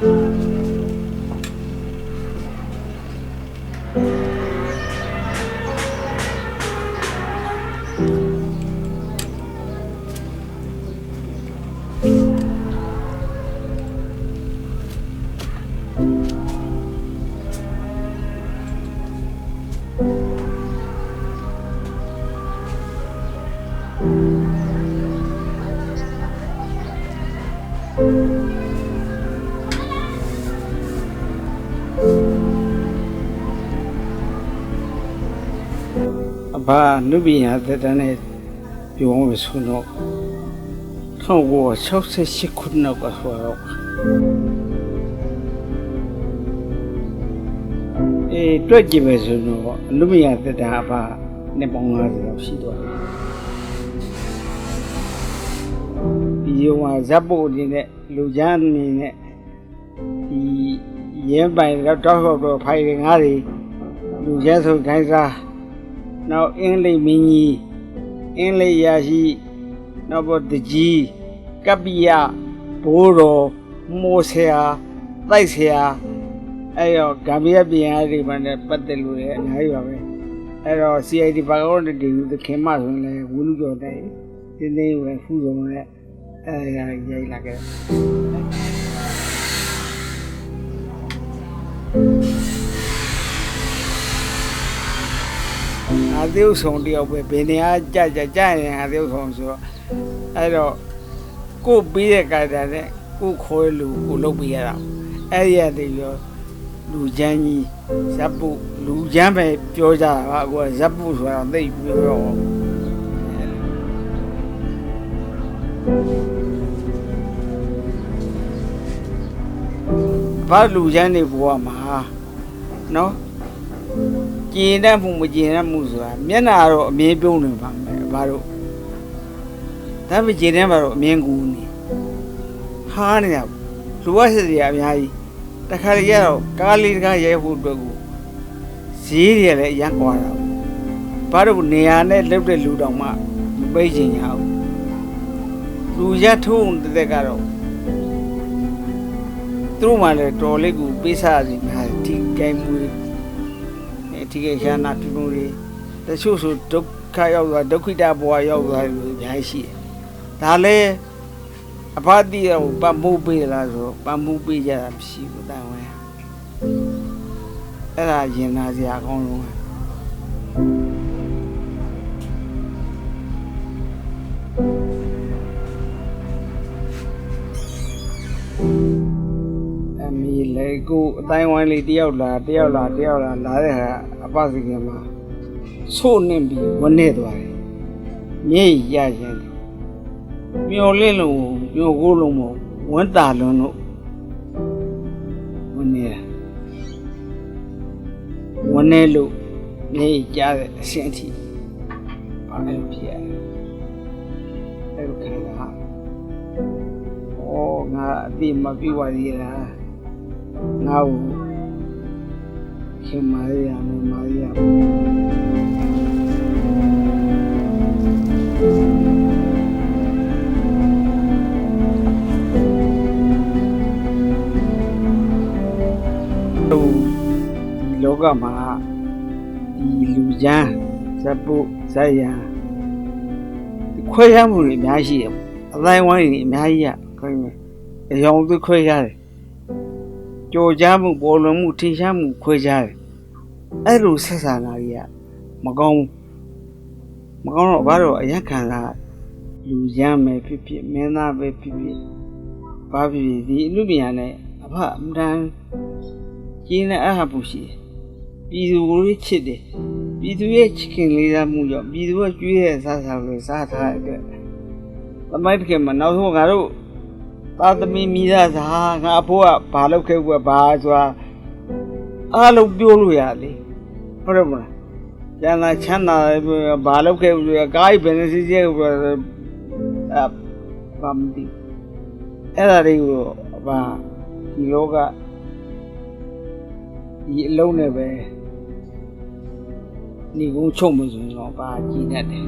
အ ဘနုပညာသက်တမ်းနဲ့ပြောမှဆိုတော့1968ခုနောက်ကဆိုတော့အေးတွေ့ကြည့်မယ်ဆိုတော့အနုပညာသက်တမ်းအဘနှစ်ပေါင်း50လောက်ရှိသွားတယ်ဒီရောမှာဇက်ဖို့အနေနဲ့လူချမ်းအနေနဲ့ဒီရဲပိုင်တော့တောက်တော့တော့ဖိုင်ငါးတွေလူချမ်းဆိုခိုင်းစား နောက်အင်းလိပ်မင်းကြီးအင်းလိပ်ရာရှိနောက်ပေါ်တကြီးကပ္ပိယဘိုးတော်မိုးဆရာတိုက်ဆရာအဲ့တော့ဂမ်ဘီယာပြည်အားတွေမှလည်းပတ်သက်လို့လည်းအများကြီးပါပဲအဲ့တော့ CID ဘာကောတဲ့ဒီသခင်မဆိုရင်လည်းဝင်းလူကျော်တဲ့တင်းတင်းဝယ်ဖူးဆုံးနဲ့အဲ့ရရိုက်လာခဲ့တယ် အာသေုဆောင်တယောက်ပဲဘယ်နေရာကြကြကြရင်အာသေုဆောင်ဆိုတော့အဲ့တော့ကို့ပြီးတဲ့ကာတာနဲ့ကို့ခေါ်လူကိုလုပ်ပေးရတာအဲ့ဒီရတည်းရောလူချမ်းကြီးဇက်ပုလူချမ်းပဲပြောကြတာပါအခုကဇက်ပုဆိုတာသိပြီးတော့ဘာလူချမ်းနေဘဝမှာနော် ကျင်တတ်မှုမကျင်တတ်မှုဆိုတာမျက်နာတော့အမြင်ပြုံးနေပါမယ်ဘာလို့ဒါပေမဲ့ကျင်တတ်မှာတော့အမြင်ကူနေဟားနေတာလူဝတ်စစ်တွေအများကြီးတခါလေရတော့ကားလေးတကားရဲဖို့အတွက်ကိုဈေးတွေလည်းအရင်ကွာတာဘာလို့နေရာနဲ့လုတ်တဲ့လူတောင်မှမပိတ်ချင်ရအောင်လူရထုံးတဲ့ကတော့သူတို့မှလည်းတော်လေးကိုပေးစားစီများဒီကဲမှု တွေအထီးကရှာနာတူတူတွေတချို့ဆိုဒုက္ခရောက်သွားဒုက္ခိတဘဝရောက်သွားတယ်လို့အများကြီးရှိတယ်။ဒါလည်းအဖတ်တိရောပတ်မှုပေးလားဆိုပတ်မှုပေးကြတာမရှိဘူးတိုင်ဝင်။အဲ့ဒါရင်နာစရာအကောင်းဆုံးပဲ။ မီလေကိုအတိုင်းဝိုင်းလေးတယောက်လာတယောက်လာတယောက်လာလာတဲ့ဟာအပစီကမှာဆို့နှင်ပြီးဝနဲ့သွားတယ်။မြေရရင်မျော်လင့်လို့မျော်ကိုလုံးမဝန်တာလွန်းလို့ဝနေတာဝနေလို့မြေကြားတဲ့အဆင့်အထိဘာလို့ဖြစ်ရလဲအဲ့လိုခံတာဩငါအတိမပြည့်ဝသေးလား ငါ့ကိုခင်မာရရမမာရရတို့ဒီလောကမှာဒီလူချမ်းဇပ်ပုဇက်ရံဒီခွဲရမှုတွေအများကြီးတယ်အတိုင်းဝိုင်းတွေအများကြီးရခွဲမယ်အယောင်သူခွဲရတယ် ကြော်ကြားမှုပေါ်လွန်မှုထင်ရှားမှုခွဲခြားတယ်အဲ့လိုဆက်ဆံတာကြီးကမကောင်းဘူးမကောင်းတော့ဘာလို့အရက်ခံတာလူရမ်းမယ်ဖြစ်ဖြစ်မင်းသားပဲဖြစ်ဖြစ်ဘာဖြစ်ဖြစ်ဒီအမှုပညာနဲ့အဖအမှန်တန်ကျင်းတဲ့အဟပူရှိတယ်ပြည်သူကိုယ်ချစ်တယ်ပြည်သူရဲ့ချစ်ခင်လေးစားမှုကြောင့်ပြည်သူကကျွေးတဲ့စားစားလို့စားထားတဲ့အတွက်သမိုင်းတစ်ခေတ်မှာနောက်ဆုံးငါတို့ သာသမီမိသားစာငါအဖိုးကဘာလုပ်ခဲ့ဘူးဘာဆိုတာအားလုံးပြောလို့ရလေဟုတ်တယ်မလားကျန်လာချမ်းသာတယ်ဘာလုပ်ခဲ့ဘူးဆိုတာကားကြီးဘယ်နဲ့စီးစီးခဲ့ဘူးဆိုတာအဘာမသိအဲ့ဒါတွေကိုဘာဒီလောကဒီအလုံးနဲ့ပဲညီကုန်းချုပ်မဆိုရင်တော့ဘာကြည်တတ်တယ်